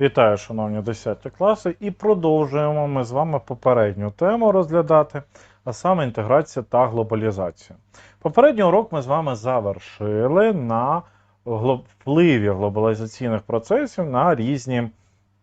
Вітаю, шановні 10 класи, і продовжуємо ми з вами попередню тему розглядати, а саме інтеграція та глобалізація. Попередній урок ми з вами завершили на впливі глобалізаційних процесів на різні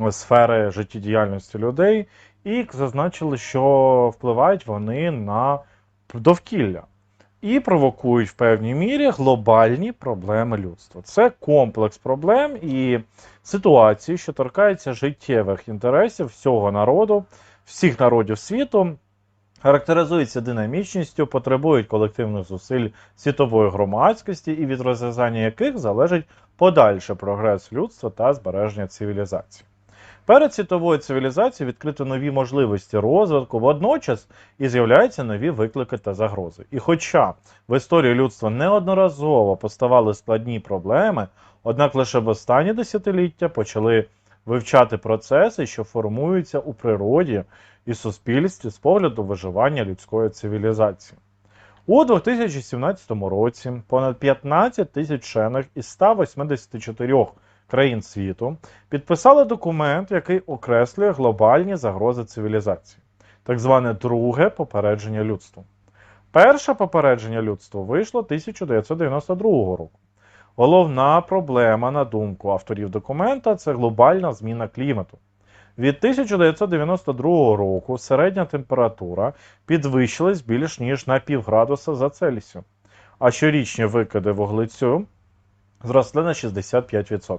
е, сфери життєдіяльності людей, і зазначили, що впливають вони на довкілля і провокують в певній мірі глобальні проблеми людства. Це комплекс проблем і ситуації, що торкаються життєвих інтересів всього народу, всіх народів світу, характеризуються динамічністю, потребують колективних зусиль світової громадськості, і від розв'язання яких залежить подальший прогрес людства та збереження цивілізації. Перед світовою цивілізацією відкрито нові можливості розвитку, водночас і з'являються нові виклики та загрози. І хоча в історії людства неодноразово поставали складні проблеми, однак лише в останні десятиліття почали вивчати процеси, що формуються у природі і суспільстві з погляду виживання людської цивілізації. У 2017 році понад 15 тисяч вчених із 184 країн світу підписали документ, який окреслює глобальні загрози цивілізації, так зване друге попередження людству. Перше попередження людству вийшло 1992 року. Головна проблема, на думку авторів документа, це глобальна зміна клімату. Від 1992 року середня температура підвищилась більш ніж на півградуса за Цельсію, а щорічні викиди вуглецю зросли на 65%.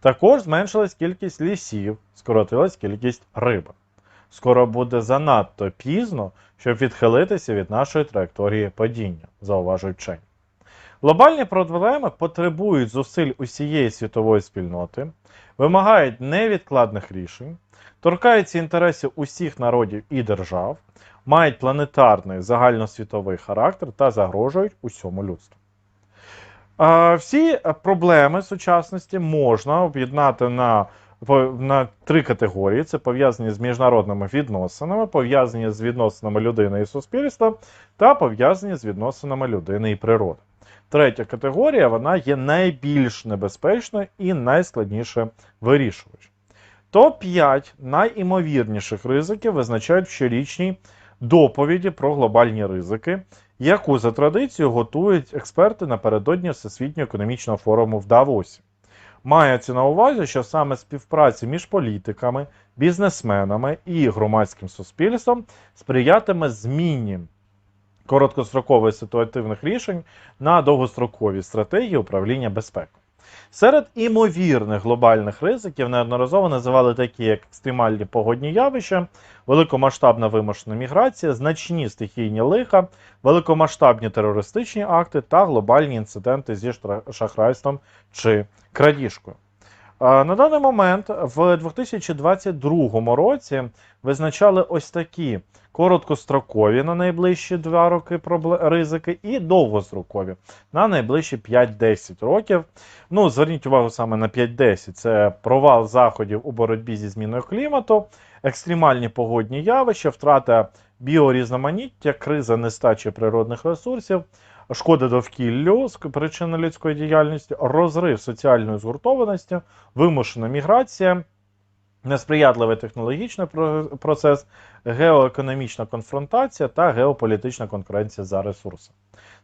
Також зменшилась кількість лісів, скоротилась кількість риби. Скоро буде занадто пізно, щоб відхилитися від нашої траєкторії падіння, зауважують вчені. Глобальні проблеми потребують зусиль усієї світової спільноти, вимагають невідкладних рішень, торкаються інтересів усіх народів і держав, мають планетарний загальносвітовий характер та загрожують усьому людству. Всі проблеми сучасності можна об'єднати на, на три категорії: це пов'язані з міжнародними відносинами, пов'язані з відносинами людини і суспільства, та пов'язані з відносинами людини і природи. Третя категорія вона є найбільш небезпечною і найскладніше вирішувач. Топ-5 найімовірніших ризиків визначають в щорічній доповіді про глобальні ризики, яку за традицією готують експерти напередодні Всесвітнього економічного форуму в Давосі. Мається на увазі, що саме співпраця між політиками, бізнесменами і громадським суспільством сприятиме зміні короткострокових ситуативних рішень на довгострокові стратегії управління безпекою. Серед імовірних глобальних ризиків неодноразово називали такі, як екстремальні погодні явища, великомасштабна вимушена міграція, значні стихійні лиха, великомасштабні терористичні акти та глобальні інциденти зі шахрайством чи крадіжкою. А, На даний момент в 2022 році визначали ось такі короткострокові на найближчі два роки ризики і довгострокові на найближчі 5-10 років. Ну, зверніть увагу саме на 5-10. Це провал заходів у боротьбі зі зміною клімату, екстремальні погодні явища, втрата біорізноманіття, криза нестачі природних ресурсів, шкода довкіллю причини людської діяльності, розрив соціальної згуртованості, вимушена міграція, несприятливий технологічний про- процес, геоекономічна конфронтація та геополітична конкуренція за ресурси.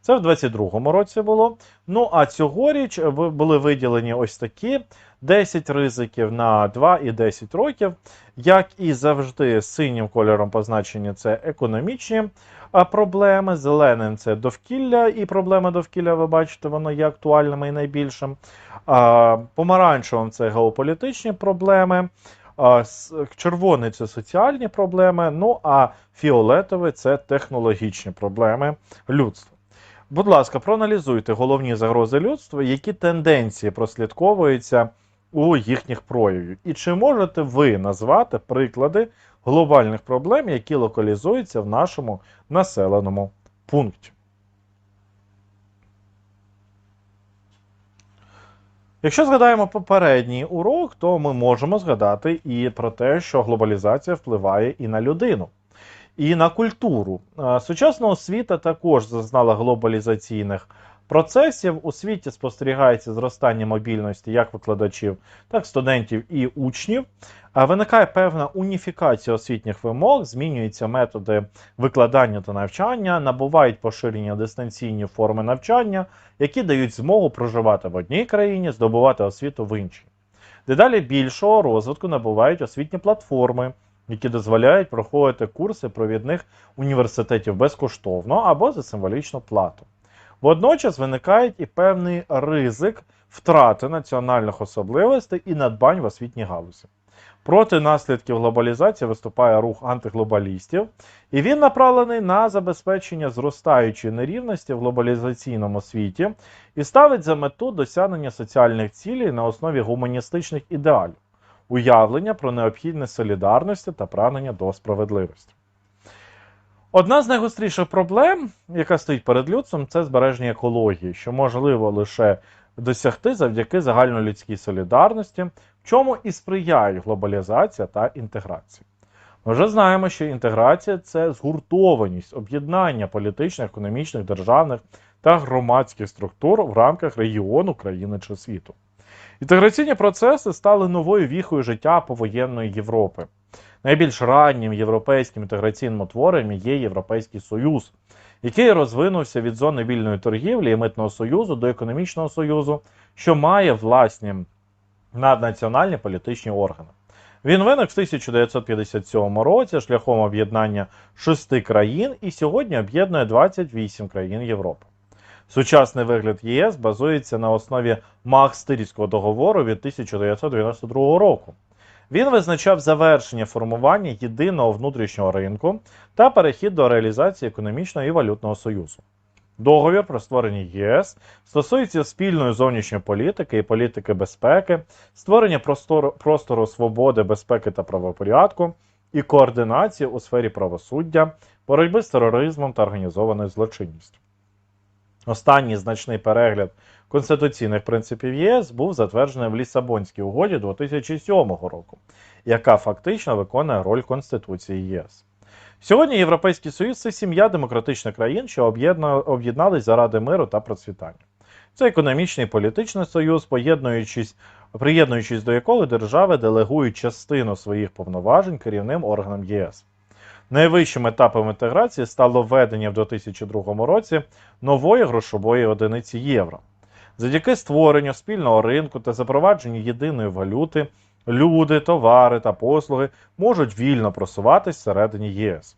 Це в 2022 році було. Ну а цьогоріч були виділені ось такі 10 ризиків на 2 і 10 років. Як і завжди, синім кольором позначені це економічні проблеми, зеленим це довкілля, і проблема довкілля, ви бачите, воно є актуальним і найбільшим. Помаранчевим це геополітичні проблеми. Червоний це соціальні проблеми. Ну а фіолетовий це технологічні проблеми людства. Будь ласка, проаналізуйте головні загрози людства, які тенденції прослідковуються у їхніх проявів. І чи можете ви назвати приклади глобальних проблем, які локалізуються в нашому населеному пункті? Якщо згадаємо попередній урок, то ми можемо згадати і про те, що глобалізація впливає і на людину, і на культуру. Е, Сучасна освіта також зазнала глобалізаційних процесів. У світі спостерігається зростання мобільності як викладачів, так і студентів і учнів. Виникає певна уніфікація освітніх вимог, змінюються методи викладання та навчання, набувають поширення дистанційні форми навчання, які дають змогу проживати в одній країні, здобувати освіту в іншій. Дедалі більшого розвитку набувають освітні платформи, які дозволяють проходити курси провідних університетів безкоштовно або за символічну плату. Водночас виникає і певний ризик втрати національних особливостей і надбань в освітній галузі. Проти наслідків глобалізації виступає рух антиглобалістів, і він направлений на забезпечення зростаючої нерівності в глобалізаційному світі і ставить за мету досягнення соціальних цілей на основі гуманістичних ідеалів, уявлення про необхідність солідарності та прагнення до справедливості. Одна з найгостріших проблем, яка стоїть перед людством, це збереження екології, що можливо лише досягти завдяки загальнолюдській солідарності, в чому і сприяють глобалізація та інтеграція. Ми вже знаємо, що інтеграція це згуртованість, об'єднання політичних, економічних, державних та громадських структур в рамках регіону, країни чи світу. Інтеграційні процеси стали новою віхою життя повоєнної Європи. Найбільш раннім європейським інтеграційним утворенням є Європейський Союз, який розвинувся від зони вільної торгівлі і митного союзу до економічного союзу, що має власні наднаціональні політичні органи. Він виник в 1957 році шляхом об'єднання шести країн і сьогодні об'єднує 28 країн Європи. Сучасний вигляд ЄС базується на основі Махстерського договору від 1992 року. Він визначав завершення формування єдиного внутрішнього ринку та перехід до реалізації економічного і валютного союзу. Договір про створення ЄС стосується спільної зовнішньої політики і політики безпеки, створення простору, простору свободи, безпеки та правопорядку і координації у сфері правосуддя, боротьби з тероризмом та організованою злочинністю. Останній значний перегляд конституційних принципів ЄС був затверджений в Лісабонській угоді 2007 року, яка фактично виконує роль Конституції ЄС. Сьогодні Європейський Союз це сім'я демократичних країн, що об'єднались заради миру та процвітання. Це економічний і політичний союз, поєднуючись, приєднуючись до якого держави делегують частину своїх повноважень керівним органам ЄС. Найвищим етапом інтеграції стало введення в 2002 році нової грошової одиниці євро. Завдяки створенню спільного ринку та запровадженню єдиної валюти, люди, товари та послуги можуть вільно просуватись всередині ЄС.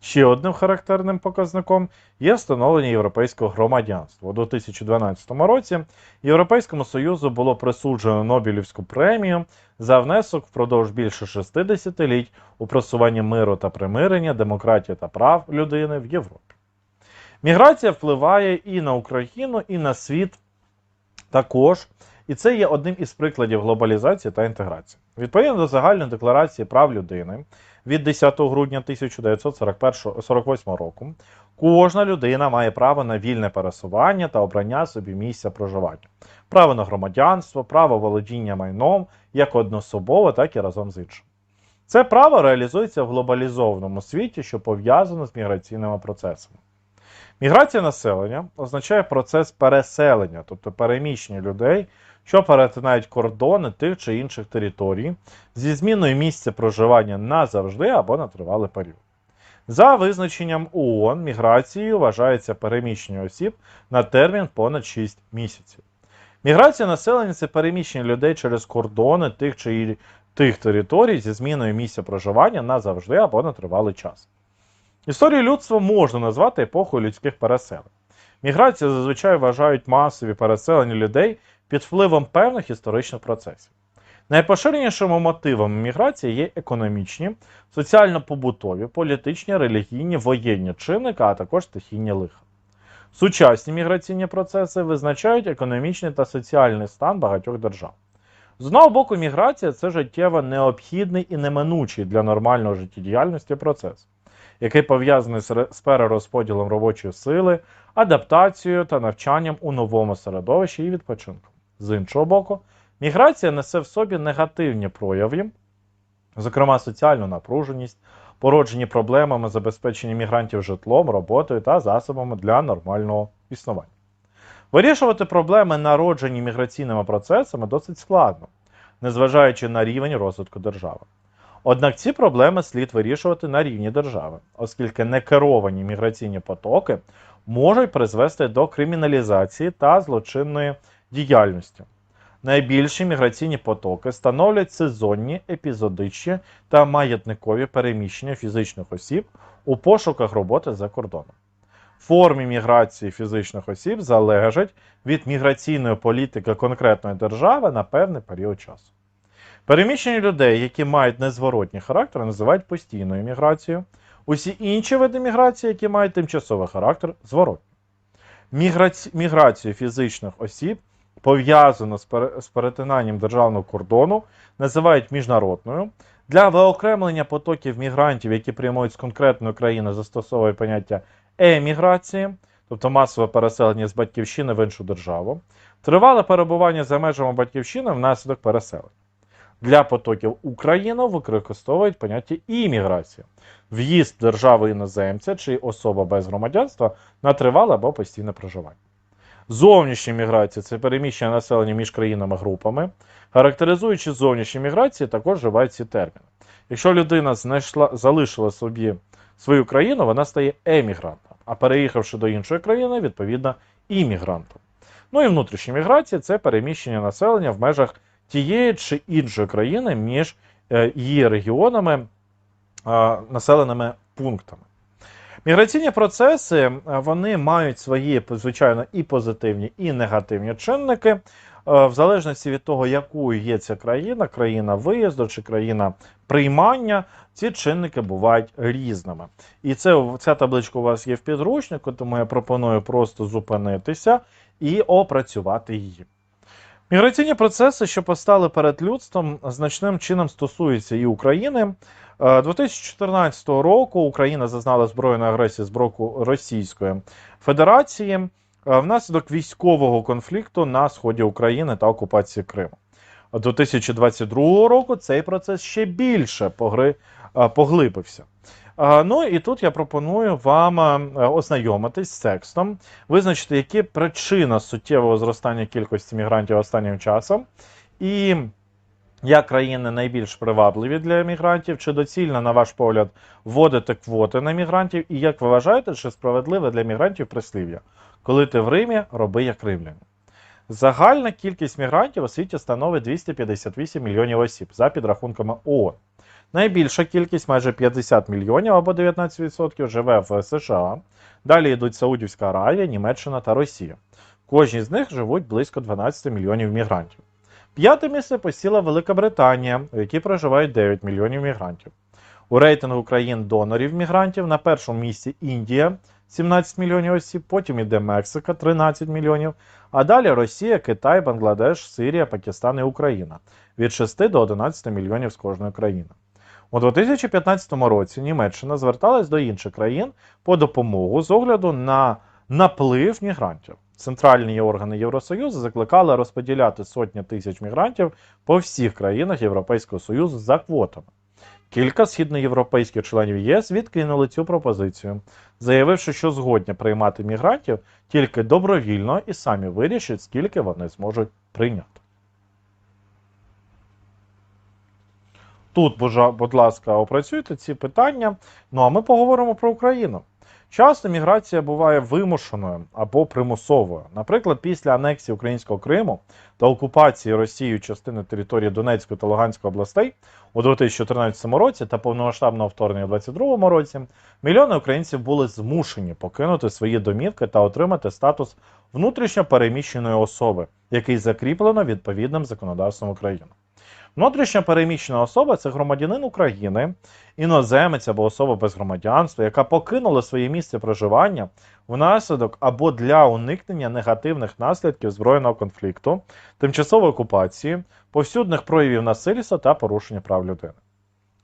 Ще одним характерним показником є встановлення європейського громадянства. У 2012 році Європейському Союзу було присуджено Нобелівську премію за внесок впродовж більше 60 літь у просування миру та примирення, демократії та прав людини в Європі. Міграція впливає і на Україну, і на світ також. І це є одним із прикладів глобалізації та інтеграції. Відповідно до загальної декларації прав людини від 10 грудня 1948 року, кожна людина має право на вільне пересування та обрання собі місця проживання, право на громадянство, право володіння майном як однособово, так і разом з іншим. Це право реалізується в глобалізованому світі, що пов'язано з міграційними процесами. Міграція населення означає процес переселення, тобто переміщення людей, що перетинають кордони тих чи інших територій зі зміною місця проживання назавжди або на тривалий період. За визначенням ООН, міграцією вважається переміщення осіб на термін понад 6 місяців. Міграція населення це переміщення людей через кордони тих чи тих територій зі зміною місця проживання назавжди або на тривалий час. Історію людства можна назвати епохою людських переселень. Міграція зазвичай вважають масові переселення людей під впливом певних історичних процесів. Найпоширенішими мотивами міграції є економічні, соціально-побутові, політичні, релігійні, воєнні чинники, а також стихійні лиха. Сучасні міграційні процеси визначають економічний та соціальний стан багатьох держав. З одного боку, міграція це життєво необхідний і неминучий для нормальної життєдіяльності процес, який пов'язаний з перерозподілом робочої сили, адаптацією та навчанням у новому середовищі і відпочинком. З іншого боку, міграція несе в собі негативні прояви, зокрема соціальну напруженість, породжені проблемами забезпечення мігрантів житлом, роботою та засобами для нормального існування. Вирішувати проблеми, народжені міграційними процесами, досить складно, незважаючи на рівень розвитку держави. Однак ці проблеми слід вирішувати на рівні держави, оскільки некеровані міграційні потоки можуть призвести до криміналізації та злочинної діяльності. Найбільші міграційні потоки становлять сезонні, епізодичні та маятникові переміщення фізичних осіб у пошуках роботи за кордоном. Формі міграції фізичних осіб залежать від міграційної політики конкретної держави на певний період часу. Переміщення людей, які мають незворотній характер, називають постійною міграцією. Усі інші види міграції, які мають тимчасовий характер, зворотні. Міграці... Міграцію фізичних осіб пов'язану з, пере... з перетинанням державного кордону, називають міжнародною. Для виокремлення потоків мігрантів, які прямують з конкретної країни, застосовує поняття еміграції, тобто масове переселення з батьківщини в іншу державу, тривале перебування за межами батьківщини внаслідок переселення. Для потоків Україну використовують поняття імміграція, в'їзд держави іноземця чи особа без громадянства на тривале або постійне проживання. Зовнішня міграція це переміщення населення між країнами-групами. Характеризуючи зовнішні міграції, також вживають ці терміни. Якщо людина знайшла, залишила собі свою країну, вона стає емігрантом, а переїхавши до іншої країни, відповідно, іммігрантом. Ну і внутрішня міграція це переміщення населення в межах тієї чи іншої країни між е, її регіонами, населеними пунктами. Міграційні процеси е, вони мають свої, звичайно, і позитивні, і негативні чинники, е, в залежності від того, якою є ця країна, країна виїзду чи країна приймання, ці чинники бувають різними. І це, ця табличка у вас є в підручнику, тому я пропоную просто зупинитися і опрацювати її. Міграційні процеси, що постали перед людством, значним чином стосуються і України. Е, 2014 року Україна зазнала збройної агресії з боку Російської Федерації е, внаслідок військового конфлікту на сході України та окупації Криму. 2022 року цей процес ще більше погри, е, поглибився. Ну і тут я пропоную вам е, ознайомитись з текстом, визначити, які причина суттєвого зростання кількості мігрантів останнім часом, і як країни найбільш привабливі для мігрантів, чи доцільно, на ваш погляд, вводити квоти на мігрантів, і як ви вважаєте, чи справедливе для мігрантів прислів'я? Коли ти в Римі, роби як римляни. Загальна кількість мігрантів у світі становить 258 мільйонів осіб за підрахунками ООН. Найбільша кількість, майже 50 мільйонів або 19%, живе в США. Далі йдуть Саудівська Аравія, Німеччина та Росія. Кожній з них живуть близько 12 мільйонів мігрантів. П'яте місце посіла Велика Британія, в якій проживають 9 мільйонів мігрантів. У рейтингу країн-донорів мігрантів на першому місці Індія 17 мільйонів осіб, потім іде Мексика 13 мільйонів, а далі Росія, Китай, Бангладеш, Сирія, Пакистан і Україна від 6 до 11 мільйонів з кожної країни. У 2015 році Німеччина зверталась до інших країн по допомогу з огляду на наплив мігрантів. Центральні органи Євросоюзу закликали розподіляти сотні тисяч мігрантів по всіх країнах Європейського Союзу за квотами. Кілька східноєвропейських членів ЄС відкинули цю пропозицію, заявивши, що згодні приймати мігрантів тільки добровільно і самі вирішать, скільки вони зможуть прийняти. Тут, будь ласка, опрацюйте ці питання. Ну а ми поговоримо про Україну. Часто міграція буває вимушеною або примусовою. Наприклад, після анексії українського Криму та окупації Росією частини території Донецької та Луганської областей у 2014 році та повномасштабного вторгнення у 2022 році мільйони українців були змушені покинути свої домівки та отримати статус внутрішньо переміщеної особи, який закріплено відповідним законодавством України. Внутрішньо переміщена особа це громадянин України, іноземець або особа без громадянства, яка покинула своє місце проживання внаслідок або для уникнення негативних наслідків збройного конфлікту, тимчасової окупації, повсюдних проявів насильства та порушення прав людини.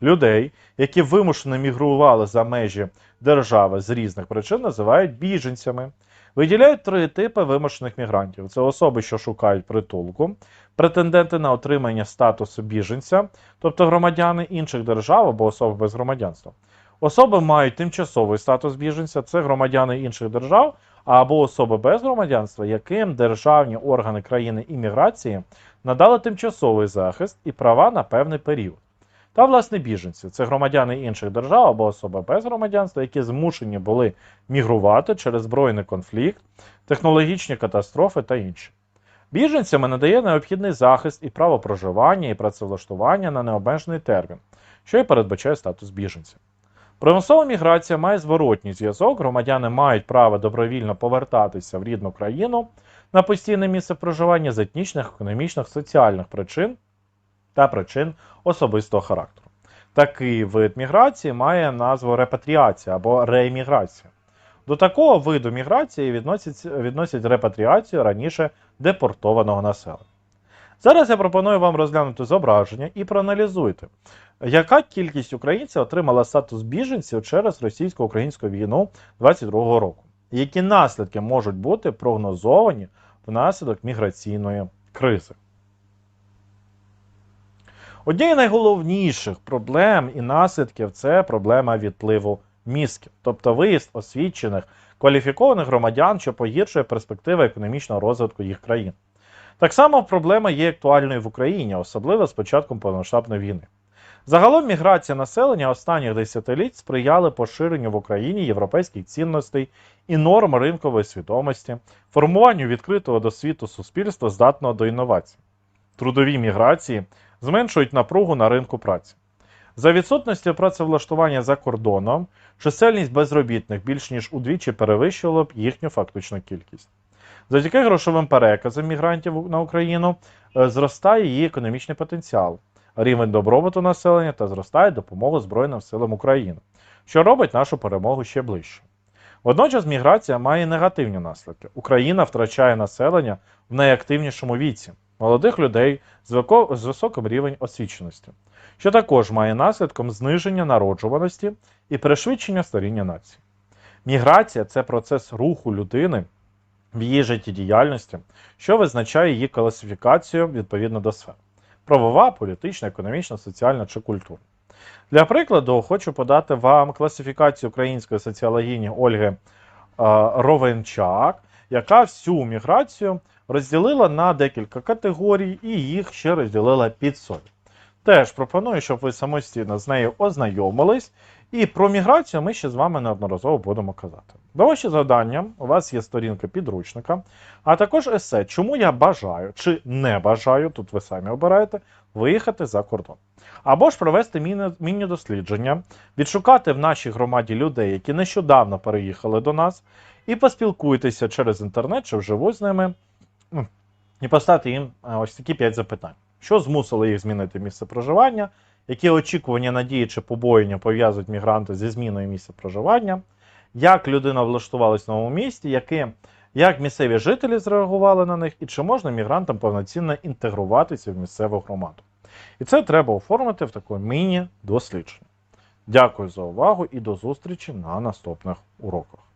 Людей, які вимушено мігрували за межі держави з різних причин, називають біженцями. Виділяють три типи вимушених мігрантів: це особи, що шукають притулку, претенденти на отримання статусу біженця, тобто громадяни інших держав або особи без громадянства. Особи мають тимчасовий статус біженця, це громадяни інших держав, або особи без громадянства, яким державні органи країни імміграції надали тимчасовий захист і права на певний період. Та, власне, біженці це громадяни інших держав або особи без громадянства, які змушені були мігрувати через збройний конфлікт, технологічні катастрофи та інше. Біженцями надає необхідний захист і право проживання і працевлаштування на необмежений термін, що і передбачає статус біженця. Примусова міграція має зворотній зв'язок. Громадяни мають право добровільно повертатися в рідну країну на постійне місце проживання з етнічних, економічних, соціальних причин та причин особистого характеру. Такий вид міграції має назву репатріація або рееміграція. До такого виду міграції відносять, відносять репатріацію раніше депортованого населення. Зараз я пропоную вам розглянути зображення і проаналізуйте, яка кількість українців отримала статус біженців через російсько-українську війну 22 року, які наслідки можуть бути прогнозовані внаслідок міграційної кризи. Однією з найголовніших проблем і наслідків це проблема відпливу мізків, тобто виїзд освічених, кваліфікованих громадян, що погіршує перспективи економічного розвитку їх країн. Так само проблема є актуальною в Україні, особливо з початком повномасштабної війни. Загалом міграція населення останніх десятиліть сприяли поширенню в Україні європейських цінностей і норм ринкової свідомості, формуванню відкритого до світу суспільства, здатного до інновацій. Трудові міграції зменшують напругу на ринку праці. За відсутності працевлаштування за кордоном, чисельність безробітних більш ніж удвічі перевищувала б їхню фактичну кількість. Завдяки грошовим переказам мігрантів на Україну е, зростає її економічний потенціал, рівень добробуту населення та зростає допомога Збройним силам України, що робить нашу перемогу ще ближче. Водночас міграція має негативні наслідки. Україна втрачає населення в найактивнішому віці молодих людей з високим рівнем освіченості, що також має наслідком зниження народжуваності і пришвидшення старіння нації. Міграція це процес руху людини в її життєдіяльності, що визначає її класифікацію відповідно до сфер: правова, політична, економічна, соціальна чи культурна. Для прикладу, хочу подати вам класифікацію української соціологині Ольги е, Ровенчак, яка всю міграцію розділила на декілька категорій і їх ще розділила під соль. Теж пропоную, щоб ви самостійно з нею ознайомились, і про міграцію ми ще з вами неодноразово будемо казати. Ваші завдання у вас є сторінка підручника, а також есе, чому я бажаю чи не бажаю, тут ви самі обираєте, виїхати за кордон. Або ж провести міні- міні-дослідження, відшукати в нашій громаді людей, які нещодавно переїхали до нас, і поспілкуйтеся через інтернет чи вживу з ними, і поставити їм е, ось такі 5 запитань. Що змусило їх змінити місце проживання? Які очікування, надії чи побоєння пов'язують мігранти зі зміною місця проживання? Як людина влаштувалась в новому місті? Які, як місцеві жителі зреагували на них, і чи можна мігрантам повноцінно інтегруватися в місцеву громаду? І це треба оформити в таке міні-дослідження. Дякую за увагу і до зустрічі на наступних уроках.